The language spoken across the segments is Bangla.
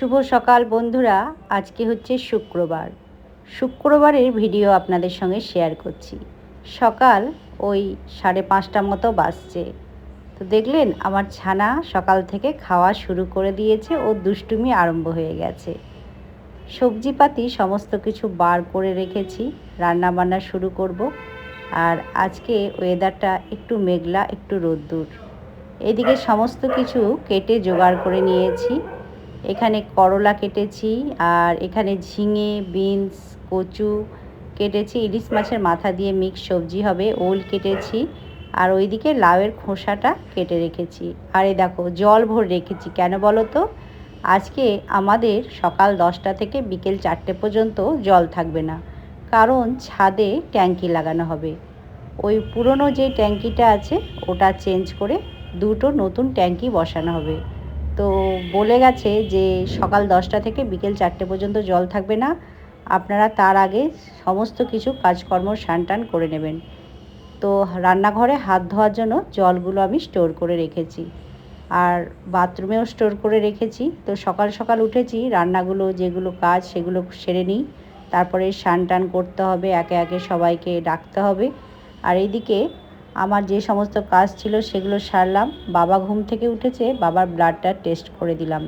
শুভ সকাল বন্ধুরা। আজকে হচ্ছে শুক্রবার। শুক্রবারের ভিডিও আপনাদের সঙ্গে শেয়ার করছি। সকাল ওই সাড়ে পাঁচটা মতো বাজছে। তো দেখলেন আমার ছানা সকাল থেকে খাওয়া শুরু করে দিয়েছে ও দুষ্টুমি আরম্ভ হয়ে গেছে। সবজিপাতি সমস্ত কিছু বার করে রেখেছি রান্না বান্না শুরু করব। আর আজকে ওয়েদারটা একটু মেঘলা, একটু রোদ্দুর। এদিকে সমস্ত কিছু কেটে জোগাড় করে নিয়েছি। এখানে করলা কেটেছি আর এখানে ঝিঙে, বিনস, কচু কেটেছি। ইলিশ মাছের মাথা দিয়ে মিক্স সবজি হবে, ওল কেটেছি। আর ওইদিকে লাউয়ের খোসাটা কেটে রেখেছি। আর এই দেখো, জল ভরে রেখেছি। কেন বলো তো? আজকে আমাদের সকাল দশটা থেকে বিকেল চারটে পর্যন্ত জল থাকবে না। কারণ ছাদে ট্যাঙ্কি লাগানো হবে। ওই পুরনো যে ট্যাঙ্কিটা আছে, ওটা চেঞ্জ করে দুটো নতুন ট্যাঙ্কি বসানো হবে। তো বলে গেছে যে সকাল দশটা থেকে বিকেল চারটে পর্যন্ত জল থাকবে না। আপনারা তার আগে সমস্ত কিছু কাজকর্ম সান টান করে নেবেন। তো রান্নাঘরে হাত ধোয়ার জন্য জলগুলো আমি স্টোর করে রেখেছি। আর বাথরুমেও স্টোর করে রেখেছি। তো সকাল সকাল উঠেছি, রান্নাগুলো যেগুলো কাজ সেগুলো সেরে নিই। তারপরে সান টান করতে হবে, একে একে সবাইকে ডাকতে হবে। আর এইদিকে আমার যে সমস্ত কাজ ছিল সেগুলো সারলাম। বাবা ঘুম থেকে উঠেছে, বাবার ব্লাডটা টেস্ট করে দিলাম।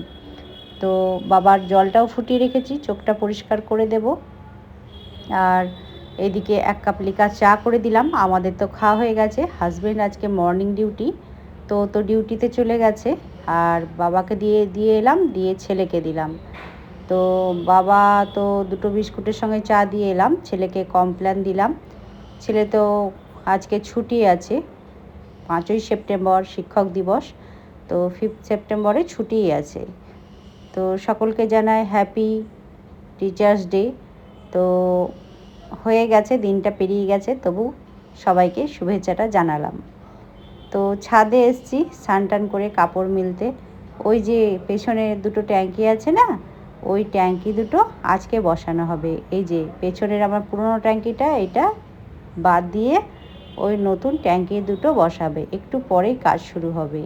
তো বাবার জলটাও ফুটিয়ে রেখেছি, চোখটা পরিষ্কার করে দেব। আর এদিকে এক কাপ লিকার চা করে দিলাম। আমাদের তো খাওয়া হয়ে গেছে। হাজব্যান্ড আজকে মর্নিং ডিউটি তো তো ডিউটিতে চলে গেছে। আর বাবাকে দিয়ে দিয়ে এলাম, দিয়ে ছেলেকে দিলাম। তো বাবা তো দুটো বিস্কুটের সঙ্গে চা দিয়ে এলাম। ছেলেকে কমপ্ল্যান দিলাম। ছেলে তো আজকে ছুটি আছে, পাঁচই সেপ্টেম্বর শিক্ষক দিবস, তো ফিফথ সেপ্টেম্বরে ছুটি আছে। তো সকলকে জানায় হ্যাপি টিচার্স ডে তো হয়ে গেছে, দিনটা পেরিয়ে গেছে, তবু সবাইকে শুভেচ্ছাটা জানালাম। তো ছাদে এসছি টান করে কাপড় মিলতে। ওই যে পেছনে দুটো ট্যাঙ্কি আছে না, ওই ট্যাঙ্কি দুটো আজকে বসানো হবে। এই যে পেছনের আমার পুরনো ট্যাঙ্কিটা, এটা বাদ দিয়ে ওই নতুন ট্যাঙ্কি দুটো বসাবে, একটু পরেই কাজ শুরু হবে।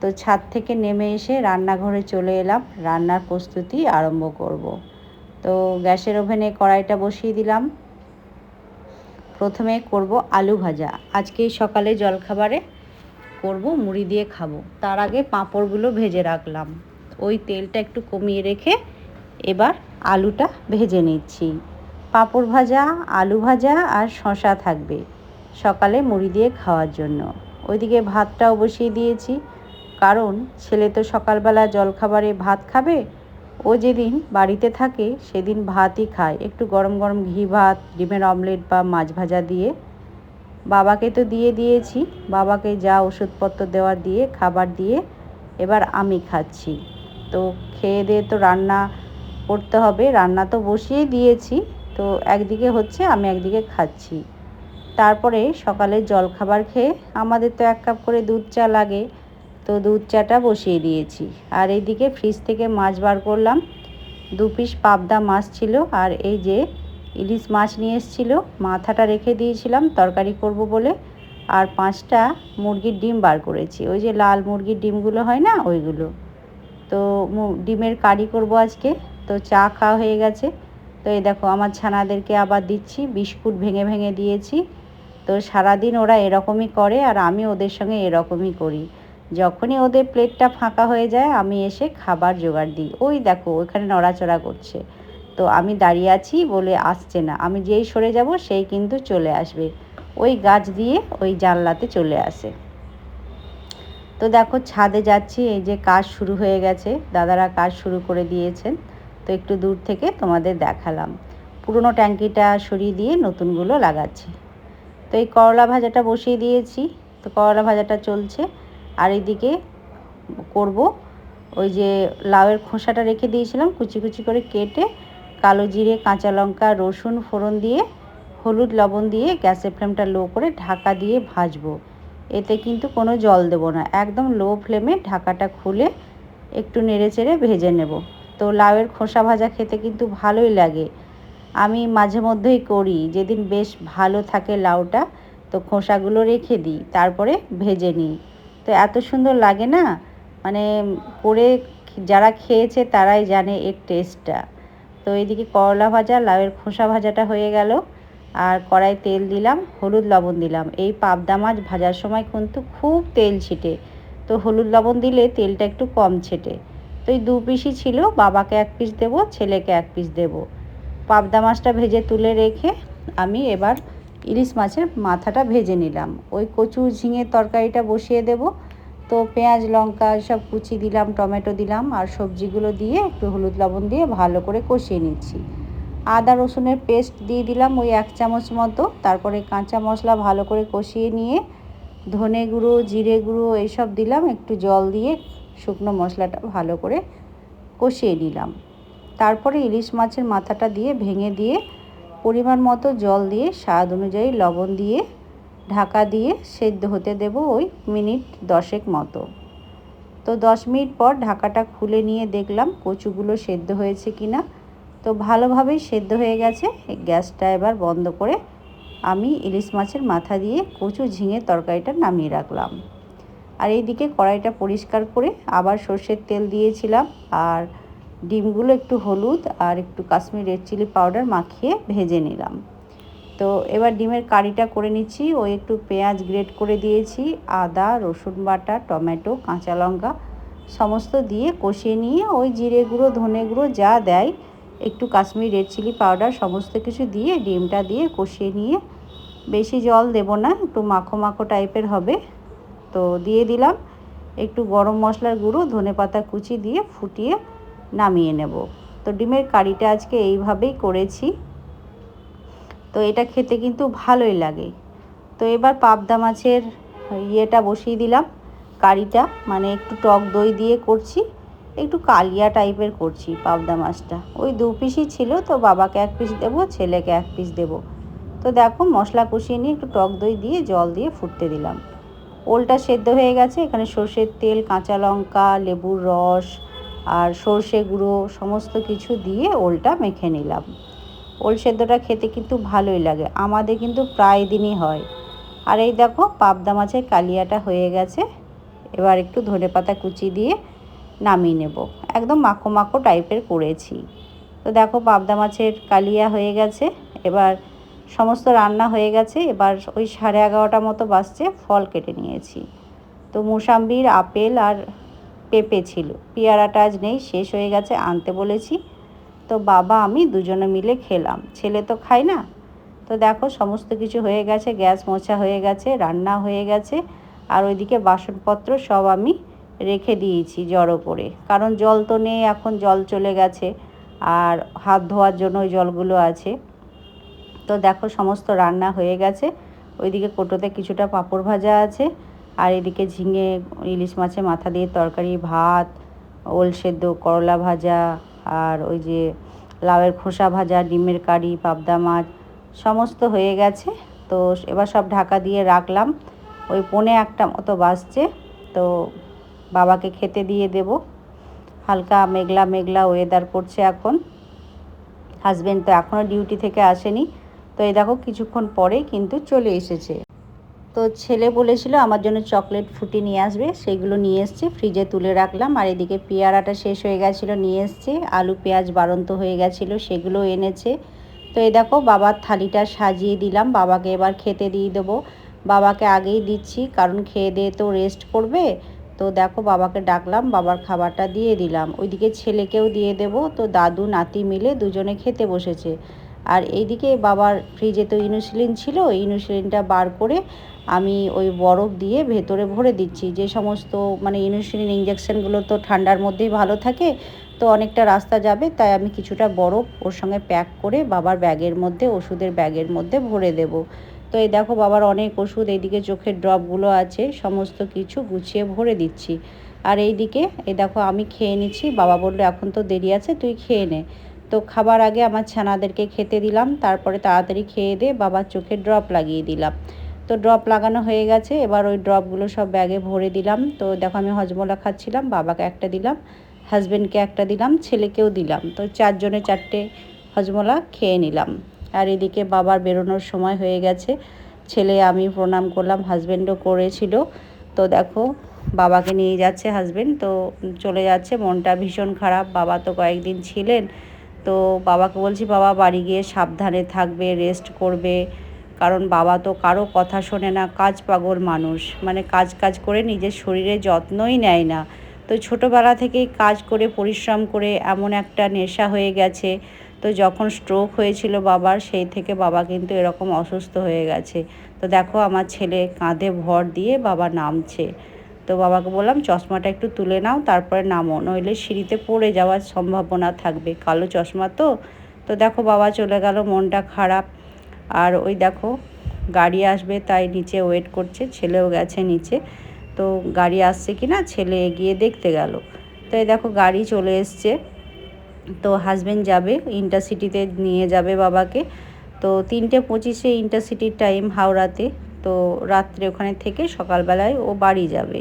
তো ছাদ থেকে নেমে এসে রান্নাঘরে চলে এলাম, রান্নার প্রস্তুতি আরম্ভ করব। তো গ্যাসের ওভেনে কড়াইটা বসিয়ে দিলাম। প্রথমে করব আলু ভাজা। আজকে সকালে জলখাবারে করব, মুড়ি দিয়ে খাব। তার আগে পাঁপড়গুলো ভেজে রাখলাম। ওই তেলটা একটু কমিয়ে রেখে এবার আলুটা ভেজে নিচ্ছি। পাঁপড় ভাজা, আলু ভাজা আর শশা থাকবে। সকালে মুড়ি দিয়ে খাওয়ার জন্য। ওইদিকে ভাতটাও বসিয়ে দিয়েছি। কারণ ছেলে তো সকালবেলা জলখাবারে ভাত খাবে। ও যেদিন বাড়িতে থাকে, সেদিন ভাতই খায়। একটু গরম গরম ঘি ভাত, ডিমের অমলেট বা মাছ ভাজা দিয়ে। বাবাকে তো দিয়ে দিয়েছি। বাবাকে যা ওষুধপত্র দেওয়ার দিয়ে, খাবার দিয়ে এবার আমি খাচ্ছি। তো খেয়ে দিয়ে তো রান্না করতে হবে। রান্না তো বসিয়ে দিয়েছি। তো একদিকে হচ্ছে, আমি একদিকে খাচ্ছি। তারপরে সকালে জলখাবার খেয়ে আমাদের তো এক কাপ করে দুধ চা লাগে, তো দুধ চাটা বসিয়ে দিয়েছি। আর এইদিকে ফ্রিজ থেকে মাছ বার করলাম। দু পিস পাবদা মাছ ছিল আর এই যে ইলিশ মাছ নিয়ে এসেছিল, মাথাটা রেখে দিয়েছিলাম, তরকারি করব বলে। আর পাঁচটা মুরগির ডিম বার করেছি। ওই যে লাল মুরগির ডিমগুলো হয় না, ওইগুলো। তো ডিমের কারি করব আজকে। তো চা খাওয়া হয়ে গেছে। তো এই দেখো, আমার ছানাদেরকে আবার দিচ্ছি, বিস্কুট ভেঙে ভেঙে দিয়েছি। তো সারাদিন ওরা এরকমই করে আর আমি ওদের সঙ্গে এরকমই করি। যখনই ওদের প্লেটটা ফাঁকা হয়ে যায়, আমি এসে খাবার জোগাড় দিই। ওই দেখো ওইখানে নড়াচড়া করছে। তো আমি দাঁড়িয়ে আছি বলে আসছে না। আমি যেই সরে যাব, সেই কিন্তু চলে আসবে। ওই গাছ দিয়ে ওই জানলাতে চলে আসে। তো দেখো, ছাদে যাচ্ছি। এই যে কাজ শুরু হয়ে গেছে। দাদারা কাজ শুরু করে দিয়েছেন। তো একটু দূর থেকে তোমাদের দেখালাম। পুরনো ট্যাঙ্কিটা সরিয়ে দিয়ে নতুনগুলো লাগাচ্ছি। তো এই করলা ভাজাটা বসিয়ে দিয়েছি। তো করলা ভাজাটা চলছে। আর এদিকে করব ওই যে লাউয়ের খোসাটা রেখে দিয়েছিলাম, কুচি কুচি করে কেটে কালো জিরে, কাঁচা লঙ্কা, রসুন ফোড়ন দিয়ে, হলুদ লবণ দিয়ে গ্যাসের ফ্লেমটা লো করে ঢাকা দিয়ে ভাজবো। এতে কিন্তু কোনো জল দেব না। একদম লো ফ্লেমে ঢাকাটা খুলে একটু নেড়ে চেড়ে ভেজে নেব। তো লাউয়ের খোসা ভাজা খেতে কিন্তু ভালোই লাগে। আমি মাঝে মধ্যেই করি, যেদিন বেশ ভালো থাকে লাউটা, তো খোসাগুলো রেখে দিই, তারপরে ভেজে নিই। তো এত সুন্দর লাগে না? মানে করে যারা খেয়েছে তারাই জানে এর টেস্টটা তো এইদিকে করলা ভাজা, লাউয়ের খোসা ভাজাটা হয়ে গেল। আর কড়াই তেল দিলাম, হলুদ লবণ দিলাম। এই পাবদা মাছ ভাজার সময় কিন্তু খুব তেল ছিটে। তো হলুদ লবণ দিলে তেলটা একটু কম ছেটে। তো এই দু পিসই ছিল, বাবাকে এক পিস দেব, ছেলেকে এক পিস দেব। পাবদা মাছটা ভেজে তুলে রেখে আমি এবার ইলিশ মাছের মাথাটা ভেজে নিলাম। ওই কচু ঝিঙের তরকারিটা বসিয়ে দেব। তো পেঁয়াজ, লঙ্কা সব কুচি দিলাম, টমেটো দিলাম আর সবজিগুলো দিয়ে একটু হলুদ লবণ দিয়ে ভালো করে কষিয়ে নিচ্ছি। আদা, রসুনের পেস্ট দিয়ে দিলাম ওই এক চামচ মতো। তারপরে কাঁচা মশলা ভালো করে কষিয়ে নিয়ে ধনে গুঁড়ো, জিরে গুঁড়ো এইসব দিলাম। একটু জল দিয়ে শুকনো মশলাটা ভালো করে কষিয়ে নিলাম। তারপরে ইলিশ মাছের মাথাটা দিয়ে ভেঙে দিয়ে পরিমাণ মতো জল দিয়ে স্বাদ অনুযায়ী লবণ দিয়ে ঢাকা দিয়ে সেদ্ধ হতে দেব ওই মিনিট দশেক মতো। তো দশ মিনিট পর ঢাকাটা খুলে নিয়ে দেখলাম কচুগুলো সেদ্ধ হয়েছে কি না তো ভালোভাবেই সেদ্ধ হয়ে গেছে। গ্যাসটা এবার বন্ধ করে আমি ইলিশ মাছের মাথা দিয়ে কচু ঝিঙে তরকারিটা নামিয়ে রাখলাম। আর এইদিকে কড়াইটা পরিষ্কার করে আবার সর্ষের তেল দিয়েছিলাম। আর ডিমগুলো একটু হলুদ আর একটু কাশ্মীর রেড চিলি পাউডার মাখিয়ে ভেজে নিলাম। তো এবার ডিমের কারিটা করে নিচ্ছি, ওই একটু পেঁয়াজ গ্রেট করে দিয়েছি, আদা, রসুন বাটা, টমেটো, কাঁচা লঙ্কা সমস্ত দিয়ে কষিয়ে নিয়ে ওই জিরে গুঁড়ো, ধনে গুঁড়ো যা দেয়, একটু কাশ্মীর রেড চিলি পাউডার সমস্ত কিছু দিয়ে ডিমটা দিয়ে কষিয়ে নিয়ে বেশি জল দেব না, একটু মাখো মাখো টাইপের হবে। তো দিয়ে দিলাম, একটু গরম মশলার গুঁড়ো, ধনে পাতা কুচি দিয়ে ফুটিয়ে নামিয়ে নেব। তো ডিমের কারিটা আজকে এইভাবেই করেছি। তো এটা খেতে কিন্তু ভালোই লাগে। তো এবার পাবদা মাছের ইয়েটা বসিয়ে দিলাম। কারিটা মানে একটু টক দই দিয়ে করছি, একটু কালিয়া টাইপের করছি পাবদা মাছটা। ওই দু পিসই ছিল, তো বাবাকে এক পিস দেবো, ছেলেকে এক পিস দেবো। তো দেখো মশলা কষিয়ে নিয়ে একটু টক দই দিয়ে জল দিয়ে ফুটতে দিলাম। ওলটা সেদ্ধ হয়ে গেছে, এখানে সর্ষের তেল, কাঁচা লঙ্কা, লেবুর রস আর সর্ষে গুঁড়ো সমস্ত কিছু দিয়ে ওলটা মেখে নিলাম। ওল সেদ্ধটা খেতে কিন্তু ভালোই লাগে, আমাদের কিন্তু প্রায় দিনই হয়। আর এই দেখো, পাবদা মাছের কালিয়াটা হয়ে গেছে। এবার একটু ধনে পাতা কুচি দিয়ে নামিয়ে নেব। একদম মাখো মাখো টাইপের করেছি। তো দেখো, পাবদা মাছের কালিয়া হয়ে গেছে। এবার সমস্ত রান্না হয়ে গেছে। এবার ওই সাড়ে এগারোটা মতো বাসছে ফল কেটে নিয়েছি। তো মোসাম্বির, আপেল আর পেঁপে ছিল। পেয়ারাটা আজ নেই, শেষ হয়ে গেছে, আনতে বলেছি। তো বাবা, আমি দুজনে মিলে খেলাম। ছেলে তো খায় না। তো দেখো, সমস্ত কিছু হয়ে গেছে, গ্যাস মোছা হয়ে গেছে, রান্না হয়ে গেছে, আর ওইদিকে বাসনপত্র সব আমি রেখে দিয়েছি জড়ো করে। কারণ জল তো নেই, এখন জল চলে গেছে, আর হাত ধোয়ার জন্য ওই জলগুলো আছে। তো দেখো, সমস্ত রান্না হয়ে গেছে। ওইদিকে কোটোতে কিছুটা পাঁপড় ভাজা আছে আর এদিকে ঝিঙে, ইলিশ মাছের মাথা দিয়ে তরকারি, ভাত, ওল সেদ্ধ, করলা ভাজা, আর ওই যে লাউয়ের খোসা ভাজা, ডিমের কারি, পাবদা মাছ, সমস্ত হয়ে গেছে। তো এবার সব ঢাকা দিয়ে রাখলাম। ওই পনে একটা মতো বাসছে তো বাবাকে খেতে দিয়ে দেব। হালকা মেঘলা মেঘলা ওয়েদার করছে এখন। হাজব্যান্ড তো এখনও ডিউটি থেকে আসেনি। তো এই দেখো কিছুক্ষণ পরেই কিন্তু চলে এসেছে। তো ছেলে বলেছিল আমার জন্য চকলেট ফুটি নিয়ে আসবে, সেগুলো নিয়ে এসছে, ফ্রিজে তুলে রাখলাম, আর এদিকে পেয়ারাটা শেষ হয়ে গেছিল, নিয়ে এসছে, আলু, পেঁয়াজ বাড়ন্ত হয়ে গেছিল, সেগুলো এনেছে। তো এই দেখো, বাবার থালিটা সাজিয়ে দিলাম, বাবাকে এবার খেতে দিয়ে দেবো। বাবাকে আগেই দিচ্ছি, কারণ খেয়ে দিয়ে তো রেস্ট করবে। তো দেখো, বাবাকে ডাকলাম, বাবার খাবারটা দিয়ে দিলাম। ওইদিকে ছেলেকেও দিয়ে দেব, তো দাদু, নাতি মিলে দুজনে খেতে বসেছে। আর এইদিকে বাবার ফ্রিজে তো ইনুসিলিন ছিল ইনুসিলিনটা বার করে আমি ওই বরফ দিয়ে ভেতরে ভরে দিচ্ছি। যে সমস্ত মানে ইনুসিলিন ইঞ্জেকশনগুলো তো ঠান্ডার মধ্যেই ভালো থাকে, তো অনেকটা রাস্তা যাবে, তাই আমি কিছুটা বরফ ওর সঙ্গে প্যাক করে বাবার ব্যাগের মধ্যে, ওষুধের ব্যাগের মধ্যে ভরে দেব। তো এই দেখো বাবার অনেক ওষুধ, এইদিকে চোখের ড্রপগুলো আছে, সমস্ত কিছু গুছিয়ে ভরে দিচ্ছি। আর এইদিকে, এই দেখো আমি খেয়ে নিচ্ছি, বাবা বলল, এখন তো দেরি আছে, তুই খেয়ে নে। তো খাবার আগে আমার ছানাদেরকে খেতে দিলাম, তারপরে তাড়াতাড়ি খেয়ে দিয়ে বাবার চোখে ড্রপ লাগিয়ে দিলাম। তো ড্রপ লাগানো হয়ে গেছে, এবার ওই ড্রপগুলো সব ব্যাগে ভরে দিলাম। তো দেখো আমি হজমলা খাচ্ছিলাম, বাবাকে একটা দিলাম হাজব্যান্ডকে একটা দিলাম, ছেলেকেও দিলাম। তো চারজনে চারটে হজমলা খেয়ে নিলাম। আর এদিকে বাবার বেরোনোর সময় হয়ে গেছে, ছেলে আমি প্রণাম করলাম হাজব্যান্ডও করেছিল। তো দেখো বাবাকে নিয়ে যাচ্ছে হাজবেন্ড, তো চলে যাচ্ছে, মনটা ভীষণ খারাপ, বাবা তো কয়েকদিন ছিলেন তো বাবাকে বলছি, বাবা, বাড়ি গিয়ে সাবধানে থাকবে রেস্ট করবে। কারণ বাবা তো কারও কথা শোনে না, কাজ পাগল মানুষ। মানে কাজ কাজ করে নিজের শরীরে যত্নই নেয় না। তো ছোটোবেলা থেকেই কাজ করে, পরিশ্রম করে এমন একটা নেশা হয়ে গেছে। তো যখন স্ট্রোক হয়েছিল বাবার, সেই থেকে বাবা কিন্তু এরকম অসুস্থ হয়ে গেছে। তো দেখো, আমার ছেলে কাঁধে ভর দিয়ে বাবা নামছে। তো বাবাকে বললাম, চশমাটা একটু তুলে নাও, তারপরে নামো, নইলে সিঁড়িতে পড়ে যাওয়ার সম্ভাবনা থাকবে। কালো চশমা তো? তো দেখো বাবা চলে গেল, মনটা খারাপ। আর ওই দেখো, গাড়ি আসবে, তাই নিচে ওয়েট করছে, ছেলেও গেছে নিচে। তো গাড়ি আসছে কি না ছেলে এগিয়ে দেখতে গেল। তো এই দেখো, গাড়ি চলে এসছে। তো হাজব্যান্ড যাবে ইন্টারসিটিতে নিয়ে যাবে বাবাকে। তো তিনটে পঁচিশে ইন্টারসিটির টাইম হাওড়াতে। তো রাত্রে ওখানে থেকে সকালবেলায় ও বাড়ি যাবে।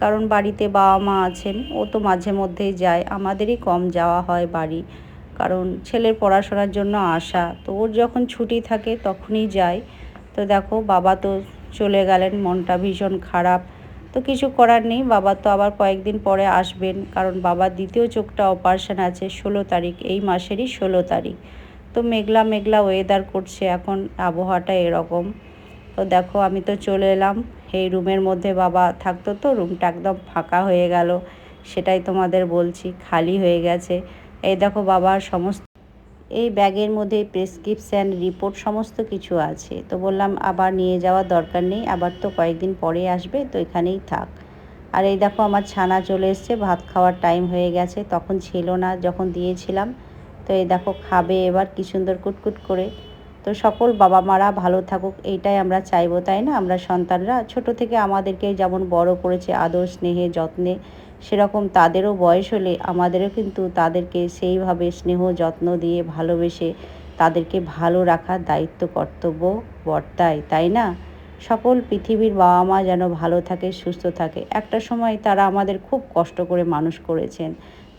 কারণ বাড়িতে বাবা মা আছেন, ও তো মাঝে মধ্যেই যায়। আমাদেরই কম যাওয়া হয় বাড়ি। কারণ ছেলের পড়াশোনার জন্য আসা। তো ওর যখন ছুটি থাকে তখনই যায়। তো দেখো, বাবা তো চলে গেলেন, মনটা ভীষণ খারাপ। তো কিছু করার নেই, বাবা তো আবার কয়েকদিন পরে আসবেন। কারণ বাবার দ্বিতীয় চোখটা অপারেশন আছে ষোলো তারিখ, এই মাসেরই ষোলো তারিখ। তো মেঘলা মেঘলা ওয়েদার করছে, এখন আবহাওয়াটা এরকম। তো দেখো, আমি তো চলে এলাম। এই রুমের মধ্যে বাবা থাকতো তো, রুমটা একদম ফাঁকা হয়ে গেল। সেটাই তোমাদের বলছি, খালি হয়ে গেছে। এই দেখো বাবার সমস্ত এই ব্যাগের মধ্যে প্রেসক্রিপশান, রিপোর্ট, সমস্ত কিছু আছে। তো বললাম, আবার নিয়ে যাওয়ার দরকার নেই, আবার তো কয়েকদিন পরে আসবে, তো এখানেই থাক। আর এই দেখো, আমার ছানা চলে এসছে, ভাত খাওয়ার টাইম হয়ে গেছে, তখন ছিল না যখন দিয়েছিলাম। তো এই দেখো, খাবে এবার কি সুন্দর কুটকুট করে। তো সকল বাবা মারা ভালো থাকুক, এইটাই আমরা চাইব, তাই না? আমরা সন্তানরা, ছোট থেকে আমাদেরকে যেমন বড় করেছে আদর, স্নেহে, যত্নে, সেরকম তাদেরও বয়স হলে আমাদেরও কিন্তু তাদেরকে সেইভাবে স্নেহ, যত্ন দিয়ে ভালোবেসে তাদেরকে ভালো রাখার দায়িত্ব, কর্তব্য বর্তায়, তাই না? সকল পৃথিবীর বাবা মা যেন ভালো থাকে, সুস্থ থাকে। একটা সময় তারা আমাদের খুব কষ্ট করে মানুষ করেছেন,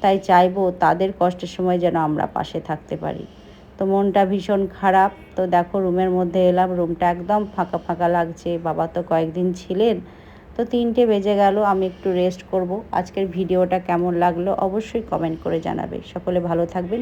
তাই চাইব তাদের কষ্টের সময় যেন আমরা পাশে থাকতে পারি। তো মনটা ভীষণ খারাপ। তো দেখো রুমের মধ্যে এলাম, রুমটা একদম ফাঁকা ফাঁকা লাগছে, বাবা তো কয়েকদিন ছিলেন। তো তিনটে বেজে গেল, আমি একটু রেস্ট করব। আজকের ভিডিওটা কেমন লাগল অবশ্যই কমেন্ট করে জানাবে। সকলে ভালো থাকবেন